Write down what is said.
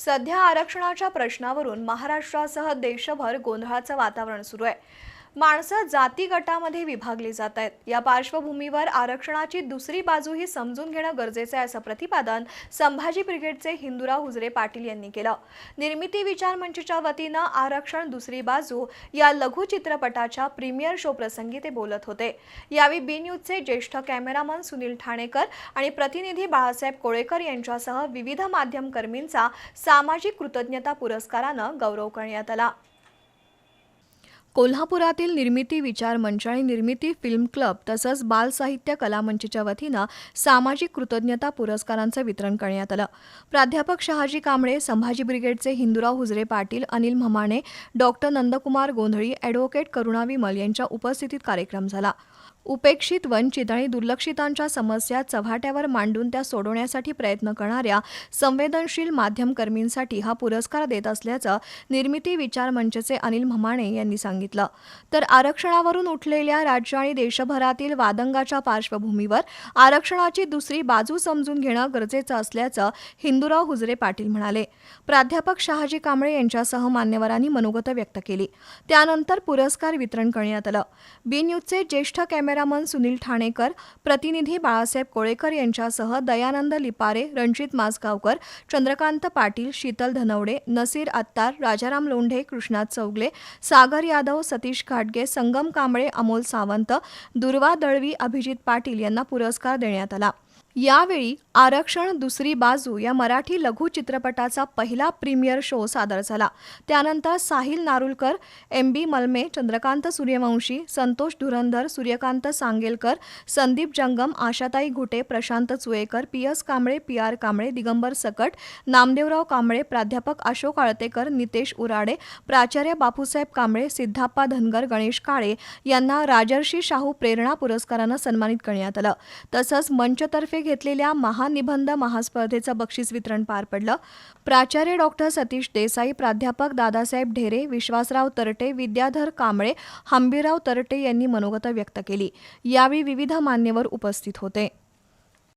सध्या आरक्षणाच्या प्रश्नावरून महाराष्ट्रासह देशभर गोंधळाचं वातावरण सुरू आहे. माणसं जाती गटामध्ये विभागली जात आहेत. या पार्श्वभूमीवर आरक्षणाची दुसरी बाजूही समजून घेणं गरजेचं आहे असं प्रतिपादन संभाजी ब्रिगेडचे हिंदुराव हुजरे पाटील यांनी केलं. निर्मिती विचार मंचच्या वतीनं आरक्षण दुसरी बाजू या लघुचित्रपटाच्या प्रीमियर शो प्रसंगी ते बोलत होते. यावेळी बी न्यूजचे ज्येष्ठ कॅमेरामन सुनील ठाणेकर आणि प्रतिनिधी बाळासाहेब कोळेकर यांच्यासह विविध माध्यमकर्मींचा सामाजिक कृतज्ञता पुरस्कारानं गौरव करण्यात आला. कोल्हापुरातील निर्मिती विचार मंच आणि निर्मिती फिल्म क्लब तसंच बालसाहित्य कलामंचच्या वतीनं सामाजिक कृतज्ञता पुरस्कारांचं वितरण करण्यात आलं. प्राध्यापक शहाजी कांबळे संभाजी ब्रिगेडचे हिंदुराव हुजरे पाटील अनिल म्हमाणे डॉक्टर नंदकुमार गोंधळी ॲडव्होकेट करुणा विमल यांच्या उपस्थितीत कार्यक्रम झाला. उपेक्षित वंचित आणि दुर्लक्षितांच्या समस्या चव्हाट्यावर मांडून त्या सोडवण्यासाठी प्रयत्न करणाऱ्या संवेदनशील माध्यमकर्मींसाठी हा पुरस्कार देत असल्याचं निर्मिती विचार मंचचे अनिल म्हमाणे यांनी सांगितलं. तर आरक्षणावरून उठलेल्या राज्य आणि देशभरातील वादंगाच्या पार्श्वभूमीवर आरक्षणाची दुसरी बाजू समजून घेणं गरजेचं असल्याचं हिंदूराव हुजरे पाटील म्हणाले. प्राध्यापक शहाजी कांबळे यांच्यासह मान्यवरांनी मनोगत व्यक्त केली. त्यानंतर पुरस्कार वितरण करण्यात आलं. बी न्यूजचे ज्येष्ठ कॅमेरामन सुनील ठाणेकर प्रतिनिधी बाळासाहेब कोळेकर यांच्यासह दयानंद लिपारे रणजित माजगावकर चंद्रकांत पाटील शीतल धनवडे नसीर अत्तार राजाराम लोंढे कृष्णात चौगले सागर यादव सतीश घाटगे संगम कांबळे अमोल सावंत दुर्वा दळवी अभिजित पाटील यांना पुरस्कार देण्यात आला. यावेळी आरक्षण दुसरी बाजू या मराठी लघु चित्रपटाचा पहिला प्रीमियर शो सादर झाला. त्यानंतर Sahil Narulkar M B Malme Chandrakant Suryavanshi Santosh Dhurandhar Suryakant Sangelkar Sandeep Jangam Ashatai Ghute Prashant Chuekar P S Kamble P R Kamble Digambar Sakat Namdevrao Kamble प्राध्यापक अशोक आळतेकर नितेश उराडे प्राचार्य बापूसाहेब कांबळे सिद्धाप्पा धनगर गणेश काळे यांना राजर्षी शाहू प्रेरणा पुरस्कारानं सन्मानित करण्यात आलं. तसंच मंचतर्फे घेतलेल्या महानिबंध महास्पर्धेचं बक्षीस वितरण पार पडलं. प्राचार्य डॉक्टर सतीश देसाई प्राध्यापक दादासाहेब ढेरे विश्वासराव तरटे विद्याधर कांबळे हंबीराव तरटे यांनी मनोगत व्यक्त केली. यावेळी विविध मान्यवर उपस्थित होते.